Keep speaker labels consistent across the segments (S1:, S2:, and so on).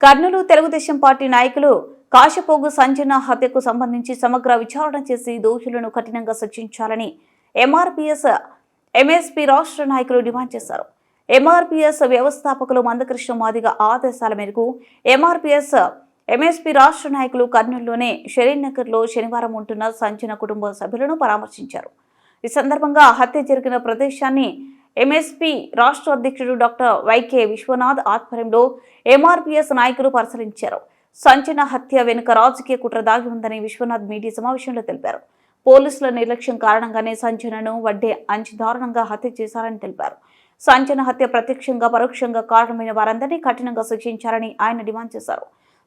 S1: Kurnool Telugu Desam party నాయకులు కాశపోగు సంజన హత్యకు సంబంధించి సమగ్ర విచారణ చేసి దోషులను కఠినంగా శిక్షించాలని ఎంఆర్పీఎస్ ఎంఎస్పీ రాష్ట్ర నాయకులు డిమాండ్ చేశారు. ఎంఆర్పీఎస్ వ్యవస్థాపకులు మందకృష్ణ మాదిగ ఆదేశాల మేరకు ఎంఆర్పీఎస్ ఎంఎస్పీ రాష్ట్ర నాయకులు కర్నూలులోనే షరీన్నగర్లో శనివారం ఉంటున్న సంజన కుటుంబ సభ్యులను పరామర్శించారు. ఈ సందర్భంగా హత్య జరిగిన ప్రదేశాన్ని ఎంఎస్పీ రాష్ట్ర అధ్యక్షుడు డాక్టర్ వైకే విశ్వనాథ్ ఆధ్వర్యంలో ఎంఆర్పీఎస్ నాయకులు పరిశీలించారు. సంచన హత్య వెనుక రాజకీయ కుట్ర దాగి ఉందని విశ్వనాథ్ మీడియా సమావేశంలో తెలిపారు. పోలీసుల నిర్లక్ష్యం కారణంగానే సంచనను వడ్డే అంచి దారుణంగా హత్య చేశారని తెలిపారు. సంచన హత్య ప్రత్యక్షంగా పరోక్షంగా కారణమైన వారందరినీ కఠినంగా శిక్షించాలని ఆయన డిమాండ్ చేశారు.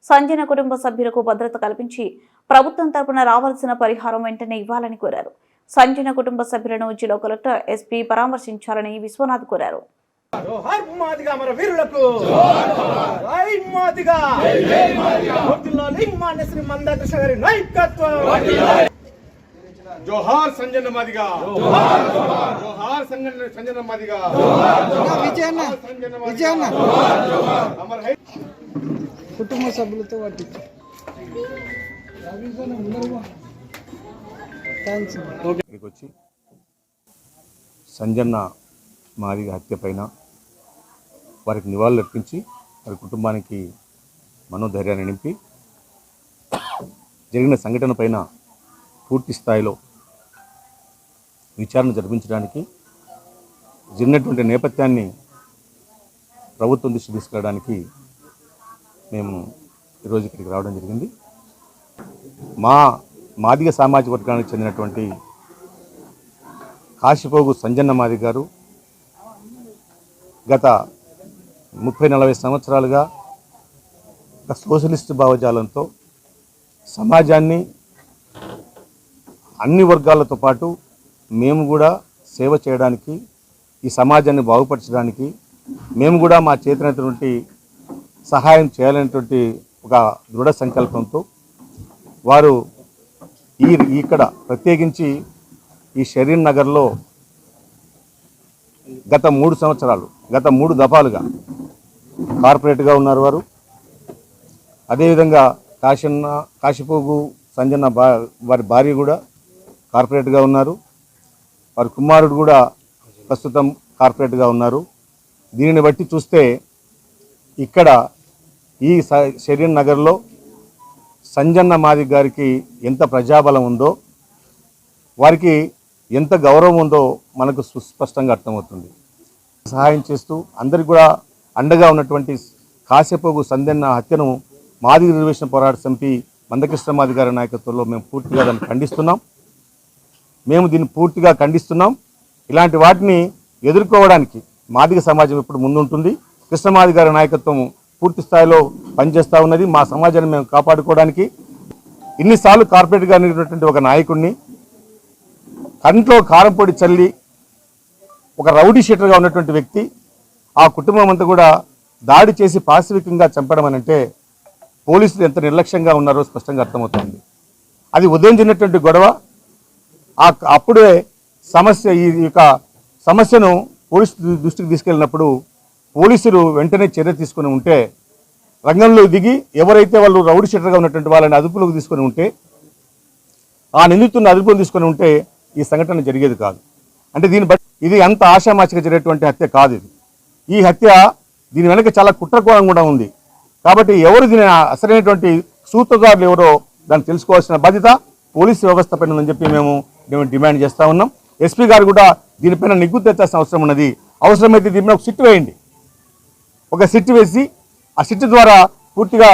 S1: సంజన కుటుంబ సభ్యులకు భద్రత కల్పించి ప్రభుత్వం తరపున రావాల్సిన పరిహారం వెంటనే ఇవ్వాలని కోరారు. సంజన కుటుంబ సభ్యులను జిల్లా కలెక్టర్ ఎస్పీ పరామర్శించాలని విశ్వనాథ్ కోరారు.
S2: జోహార్ మాదిగా మన వీరులకు. జై మాదిగా వర్ధిల్లాలి మాన్యశ్రీ మందాకృష్ణ గారి నాయకత్వం
S3: జోహార్ సంజన మాదిగా జోహార్ సంజన సంజన మాదిగా
S4: విజయన్న.
S3: సంజన
S4: విజయన్న
S3: అమర్ హై
S4: కుటుంబ సభ్యులతో పట్టించు థ్యాంక్స్
S5: ఇక్కడికి వచ్చి సంజన్న మాదిగ హత్య పైన వారికి నివాళులు అర్పించి వారి కుటుంబానికి మనోధైర్యాన్ని నింపి జరిగిన సంఘటన పైన పూర్తి స్థాయిలో విచారణ జరిపించడానికి జరిగినటువంటి నేపథ్యాన్ని ప్రభుత్వం దృష్టి తీసుకెళ్ళడానికి మేము ఈరోజు ఇక్కడికి రావడం జరిగింది. మా మాదిగ సామాజిక వర్గానికి చెందినటువంటి కాశిపోగు సంజన్న మాది గారు గత ముప్పై నలభై సంవత్సరాలుగా ఒక సోషలిస్ట్ భావజాలంతో సమాజాన్ని అన్ని వర్గాలతో పాటు మేము కూడా సేవ చేయడానికి ఈ సమాజాన్ని బాగుపరచడానికి మేము కూడా మా చేతినటువంటి సహాయం చేయాలనేటువంటి ఒక దృఢ సంకల్పంతో వారు ఈ ఇక్కడ ప్రత్యేకించి ఈ షరీన్ నగర్లో గత మూడు సంవత్సరాలు గత మూడు దఫాలుగా కార్పొరేట్గా ఉన్నారు వారు. అదేవిధంగా కాశన్న కాశిపోగు సంజన్న బా వారి భార్య కూడా కార్పొరేట్గా ఉన్నారు. వారి కుమారుడు కూడా ప్రస్తుతం కార్పొరేట్గా ఉన్నారు. దీనిని బట్టి చూస్తే ఇక్కడ ఈ స- షరీన్ నగర్లో సంజన్న మాది గారికి ఎంత ప్రజాబలం ఉందో వారికి ఎంత గౌరవం ఉందో మనకు సుస్పష్టంగా అర్థమవుతుంది. సహాయం చేస్తూ అందరికి కూడా అండగా ఉన్నటువంటి కాసేపోగు సందన్న హత్యను మాది రిజర్వేషన్ పోరాట సమితి మందకృష్ణ మాది గారి నాయకత్వంలో మేము పూర్తిగా దాన్ని ఖండిస్తున్నాం. మేము దీన్ని పూర్తిగా ఖండిస్తున్నాం. ఇలాంటి వాటిని ఎదుర్కోవడానికి మాదిగ సమాజం ఇప్పుడు ముందుంటుంది. కృష్ణమాది గారి నాయకత్వం పూర్తి స్థాయిలో పనిచేస్తూ ఉన్నది మా సమాజాన్ని మేము కాపాడుకోవడానికి. ఇన్నిసార్లు కార్పొరేట్గా అనేటువంటి ఒక నాయకుడిని కంట్లో కారం పొడి చల్లి ఒక రౌడీ షీటర్గా ఉన్నటువంటి వ్యక్తి ఆ కుటుంబం అంతా కూడా దాడి చేసి పాశవికంగా చంపడం అని అంటే పోలీసులు ఎంత నిర్లక్ష్యంగా ఉన్నారో స్పష్టంగా అర్థమవుతుంది. అది ఉదయం చెందినటువంటి గొడవ. ఆ అప్పుడే సమస్య ఈ యొక్క సమస్యను పోలీసు దృష్టికి తీసుకెళ్ళినప్పుడు పోలీసులు వెంటనే చర్య తీసుకుని ఉంటే రంగంలో దిగి ఎవరైతే వాళ్ళు రౌడీ షెటర్గా ఉన్నటువంటి వాళ్ళని అదుపులోకి తీసుకొని ఉంటే ఆ నిందితుడిని అదుపులో తీసుకొని ఉంటే ఈ సంఘటన జరిగేది కాదు. అంటే దీన్ని బట్టి ఇది అంత ఆషామాచిగా జరిగేటువంటి హత్య కాదు ఇది. ఈ హత్య దీని వెనక చాలా కుట్రకోణం కూడా ఉంది. కాబట్టి ఎవరు దీని అసలైనటువంటి సూత్రధారులు ఎవరో దాన్ని తెలుసుకోవాల్సిన బాధ్యత పోలీసు వ్యవస్థ పైన ఉందని చెప్పి మేము మేము డిమాండ్ చేస్తా ఉన్నాం. ఎస్పీ గారు కూడా దీనిపైన నిగ్గు తెచ్చాల్సిన అవసరం ఉన్నది. అవసరమైతే దీని మీద ఒక సిట్ వేయండి. ఒక సిట్ వేసి ఆ సిట్ ద్వారా పూర్తిగా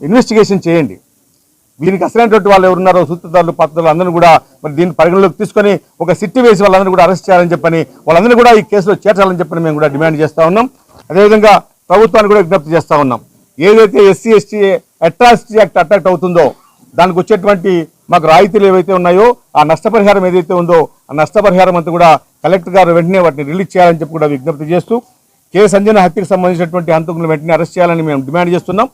S5: ఇన్వెస్టిగేషన్ చేయండి. దీనికి అసలైనటువంటి వాళ్ళు ఎవరున్నారో సూత్రధారులు పాత్రలు అందరూ కూడా మరి దీన్ని పరిగణలోకి తీసుకొని ఒక సిట్ వేసి వాళ్ళందరూ కూడా అరెస్ట్ చేయాలని చెప్పని వాళ్ళందరూ కూడా ఈ కేసులో చేర్చాలని చెప్పని మేము కూడా డిమాండ్ చేస్తూ ఉన్నాం. అదేవిధంగా ప్రభుత్వాన్ని కూడా విజ్ఞప్తి చేస్తూ ఉన్నాం. ఏదైతే SC ST atrocity act attract అవుతుందో దానికి వచ్చేటువంటి మాకు రాయితీలు ఏవైతే ఉన్నాయో ఆ నష్టపరిహారం ఏదైతే ఉందో ఆ నష్టపరిహారం అంతా కూడా కలెక్టర్ గారు వెంటనే వాటిని రిలీజ్ చేయాలని చెప్పి కూడా విజ్ఞప్తి చేస్తూ కె. సంజన హత్యకు సంబంధించినటువంటి హంతకులను వెంటనే అరెస్ట్ చేయాలని మేము డిమాండ్ చేస్తున్నాం.